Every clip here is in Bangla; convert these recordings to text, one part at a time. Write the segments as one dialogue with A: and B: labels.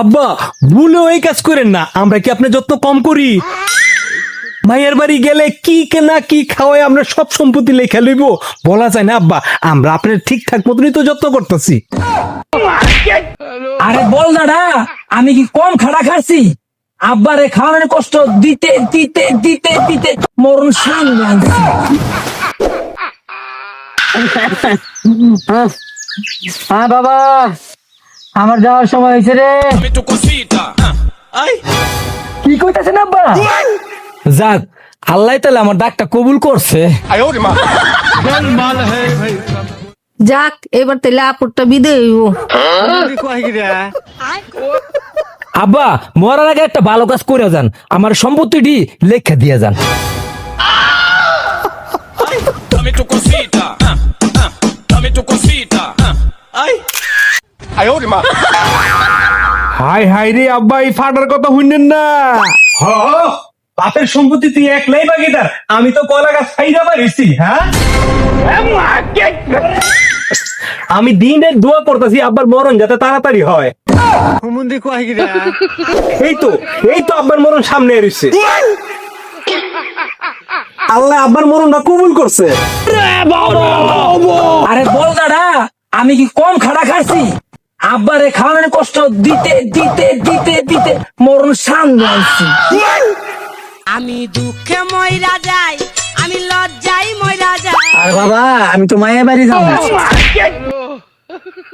A: আব্বা, ভুলেও এই কাজ করেন না। আমরা কি আপনার যত্ন কম করি? মায়ের বাড়ি গেলে কি কেনা, কি খাওয়াই আমরা সব সম্পত্তি লেখা লইব? বলা যায় না, আব্বা। আমরা আপনার ঠিকঠাক মতনই তো যত্ন করতেছি।
B: আরে বল দাদা, আমি কি কম খাড়া খাচ্ছি? আব্বারে খাওয়ানোর কষ্ট দিতে দিতে দিতে দিতে মরণ সামনে হ্যাঁ বাবা। আমার যাওয়ার সময় হয়েছে রে। কি কইতাছেন আব্বা? যাক আল্লাহ তাহলে আমার ডাকটা কবুল করছে।
C: যাক এবার তাহলে আপুরটা বিদে হইব।
B: আব্বা মরার আগে একটা ভালো কাজ করে যান। আমার সম্পত্তিটি লেখা দিয়ে যান।
D: Dame tu cosita. ah, ah, Ay, ma.
A: হাই হাই রে আব্বা এই ফাটার কথা শুনলেন না। হ বাপের সম্পত্তি তুই একলাই বাগিদার আমি তো কলা গাছ খাইরা পারিছি হ্যাঁ? আমি দিনের দোয়া করতেছি আব্বার মরণ যাতে তাড়াতাড়ি হয়। এই তো এই তো আব্বার মরণ সামনে এসেছে। আল্লাহ আব্বার মরণটা কবুল করছে।
B: আরে বল দাদা আমি কি কম খাড়া খাচ্ছি আব্বারে খাওয়ানোর কষ্ট দিতে দিতে দিতে দিতে মরণ সামনে আনছি
E: আমি দুঃখে ময়রা যাই আমি লজ্জাই ময়রা যাই।
B: আর বাবা আমি তো মায়ের বাড়ি যাব।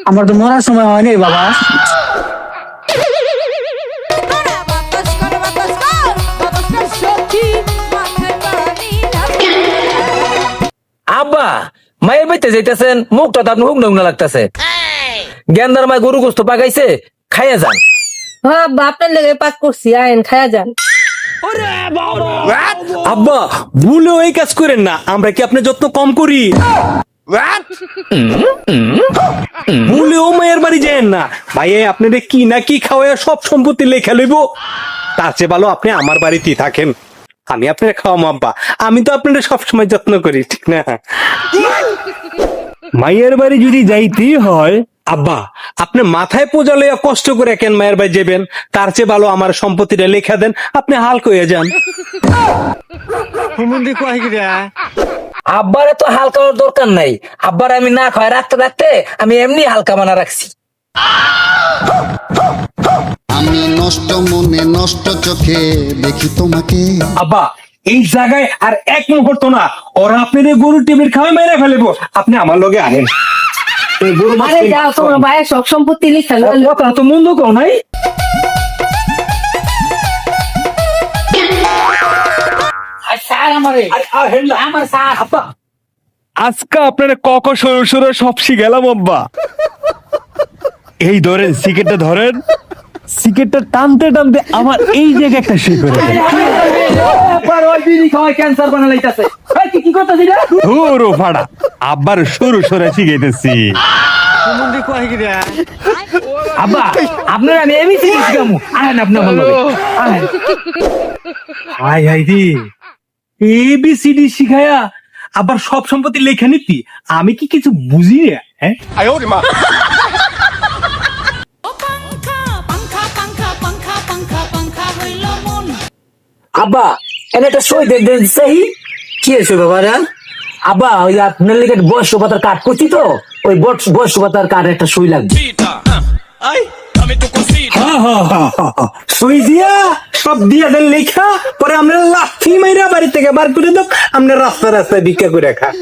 B: আমার তো মরার সময় হয়নি বাবা। আব্বা মায়ের বাড়িতে যাইতেছেন মুখটা তো আপনি হুক নগ্ন লাগতেছে। গেন্দার মায় গরু গোস্ত পাকাইছে খাইয়া যান।
C: হ্যাঁ আপনার লেগে পাক করছি আইন খায়া যান।
A: আব্বা ভুলেও এই কাজ করেন না আমরা কি আপনার যত্ন কম করি? ভুলেও মায়ের বাড়ি না। আপনাদের কি না কি খাওয়ায় সব সম্পত্তি লেখা লইব। তার চেয়ে ভালো আপনি আমার বাড়িতেই থাকেন। আমি আপনার খাওয়াম আব্বা। আমি তো আপনার আপনাদের সবসময় যত্ন করি ঠিক না? মায়ের বাড়ি যদি যাইতেই হয় আব্বা আপনি মাথায় পূজা লইয়া কষ্ট করে কেন মায়ের বাড়ি যাবেন তার চেয়ে ভালো আমার সম্পত্তিটা লেখা দেন আপনি হাল হয়ে যান।
B: আব্বারে তো হালকা হওয়ার দরকার নাই। আব্বার আমি না খাই রাখতে রাখতে আমি এমনি হালকা বানা রাখছি।
F: আমি নষ্ট মনে নষ্ট চোখে দেখি তোমাকে।
A: আব্বা এই জায়গায় আর এক মুহূর্ত না ওরা আপনার গরু টিভির খাওয়াই মেরে ফেলব। আপনি আমার লগে আহেন
C: সব সম্পত্তি
A: কথা তো মন্দ কও নাই।
B: আমার স্যার।
A: আব্বা আজকে আপনার কক সরু সরু সব শিখেলাম অব্বা এই ধরেন সিকেটটা ধরেন। সিকেটটা টানতে টানতে আমার এই জায়গায় একটা শিখ করে।
B: ক্যান্সার বানা লাইতাছে কি করতেছি
A: ধুরো ফাড়া, আব্বার সরু সরে শিখাইতেছি।
B: আব্বা, আপনার আমি এমনি শিখামু। আহেন, আপনি আমার লগে আহেন।
A: হাই হাই রে। এবিসিডি শিখায়া আবার সব সম্পত্তি লেখা নিতি। আমি কি কিছু বুঝি না হ্যাঁ?
B: আব্বা এনে একটা সই দেখ দেন সেই কি আছে বাবা রে? আব্বা ওই আপনার লিগে বয়স্ক ভাতার কার্ড করছি তো। ওই বয়স- বয়স্ক ভাতার কার্ড একটা সই লাগবে।
D: Cosita. Ay. Dame tu cosita.
A: সই দিয়া সব দিয়া দেন লেখা। পরে আমরা লাথি মাইরা বাড়ি থেকে বার করে দাও। আমরা রাস্তা রাস্তায় ভিক্ষা করে খা।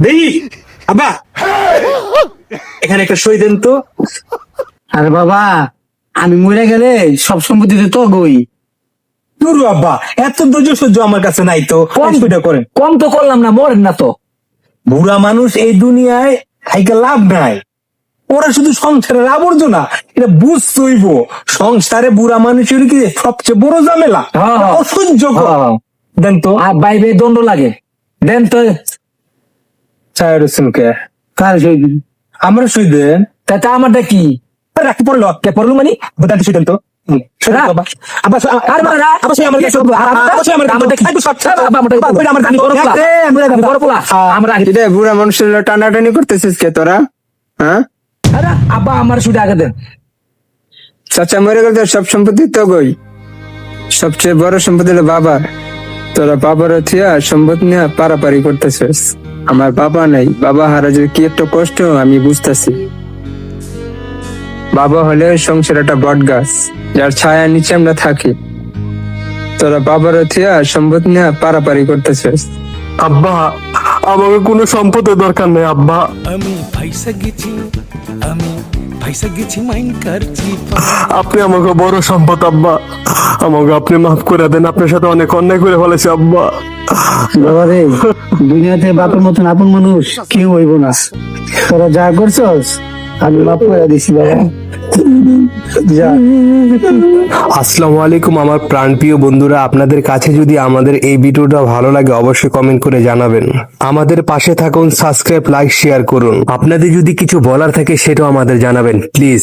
A: দেখি আব্বা এখানে একটা সই দেন তো।
B: আরে বাবা আমি মরে গেলে সব সম্পত্তিতে তো গই
A: নুরু আব্বা এত ধৈর্য সহ্য আমার কাছে নাই তো।
B: কম
A: করেন।
B: কম তো করলাম না মরেন না তো।
A: বুড়া মানুষ এই দুনিয়ায় লাভ নাই। ওরা শুধু সংসারের আবর্জনা এটা বুঝতেইব। সংসারে বুড়া মানুষের কি সবচেয়ে বড় ঝামেলা?
B: হ্যাঁ, হ্যাঁ।
A: অসহ্য
B: হ্যাঁ।
A: দেন তো।
B: আর বাইরে দণ্ড লাগে। দেন তো।
A: হোসেনকে
B: কার
A: আমরা দেন।
B: তাতে আমারটা কি?
A: রাখতে পড়ল।
B: কে পড়ল মানে?
A: বোতাতে সই তো।
B: বড়
G: মানুষের টানাটানি করতেছিস কে তোরা? হ্যাঁ?
B: আব্বা আমার আগে দেন।
G: চাচা মরে গেল সব সম্পত্তি তো গই সবচেয়ে বড় সম্পত্তি হলো বাবার তোরা বাবার থিয়া সম্পদ নিয়ে পারাপারি করতেছিস। আমার বাবা নাই বাবা হারা যে কি একটা কষ্ট আমি বুঝতেছি। বাবা হলে সংসার একটা বট গাছ যার ছায়া নিচে আমরা থাকি। তোরা বাবার থিয়া সম্পত্তি নিয়ে পারাপারি করতেছিস।
H: আব্বা আমাকে কোনো সম্পদের দরকার নেই আব্বা।
I: আমি ফাইসা গেছি আমি ফাইসা গেছি মাইন করছি
H: আপনি আমাকে বড় সম্পদ আব্বা। আমাকে আপনি মাফ করে দেন আপনার সাথে অনেক অন্যায় করে ফেলেছি আব্বা।
J: বাবা রে দুনিয়াতে বাপের মতন আপন মানুষ কেউ হইব না। তোরা যা করছস আমি মাফ করে দিছি
H: আসসালামু আলাইকুম আমার প্রাণপ্রিয় বন্ধুরা, আপনাদের কাছে যদি আমাদের এই ভিডিওটা ভালো লাগে, অবশ্যই কমেন্ট করে জানাবেন। আমাদের পাশে থাকুন সাবস্ক্রাইব লাইক শেয়ার করুন। আপনাদের যদি কিছু বলার থাকে, সেটাও আমাদের জানাবেন প্লিজ